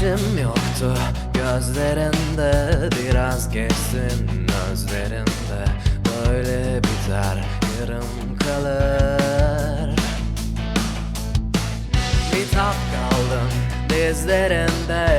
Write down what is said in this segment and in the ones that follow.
İçim yoktu gözlerinde Biraz geçsin özlerinde. Böyle biter yarım kalır. Bitap kaldım dizlerinde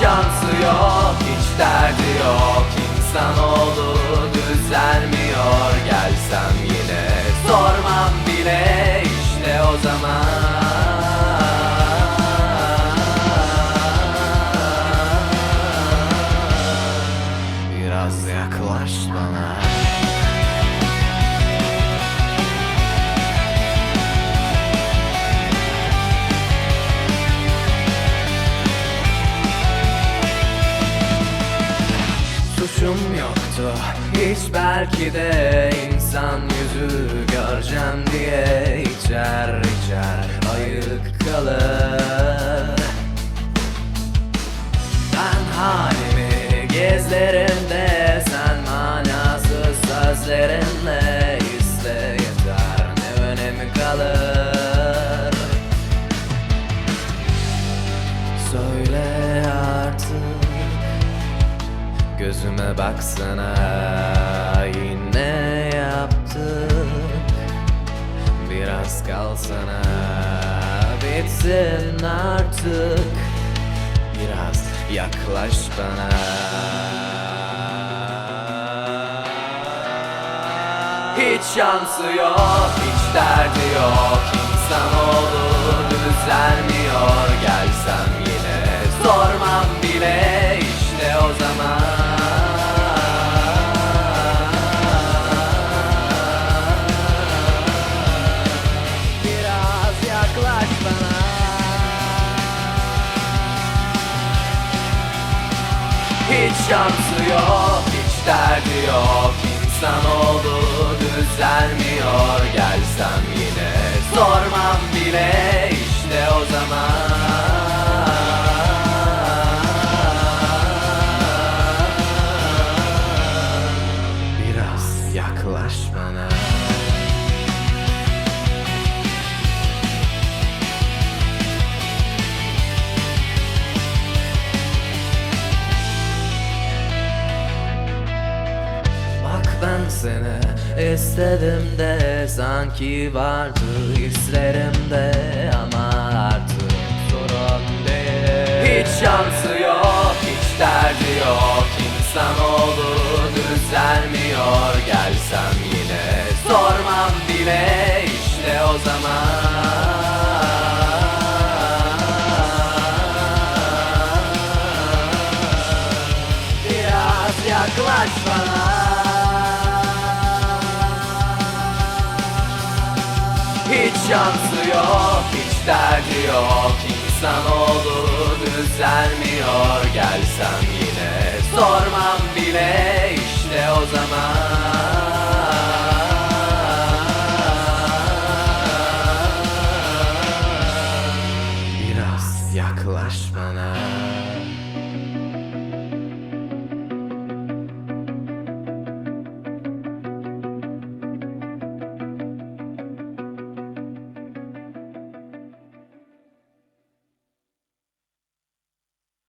Şansı yok, hiç derdi yok. İnsanoğlu düzelmiyor Gelsem Suçum yoktu. Hiç belki de insan yüzü göreceğim diye içer içer ayık kalır Gözüme baksana yine yaptın Biraz kalsana bitsin artık. Biraz yaklaş bana. Hiç şansı yok, hiç derdi yok. İnsanoğlu düzelmiyor. Gelsem Hiç şansı yok, hiç derdi yok. İnsanoğlu düzelmiyor ben seni istedim de sanki vardı hislerimde ama artık sorun değil. Hiç şansı yok, hiç derdi yok. İnsanoğlu düzelmiyor. Gelsem yine sormam bile. İşte o zaman şansı yok, hiç derdi yok. İnsanoğlu düzelmiyor. Gelsem yine sormam bile. İşte o zaman. Biraz yaklaş bana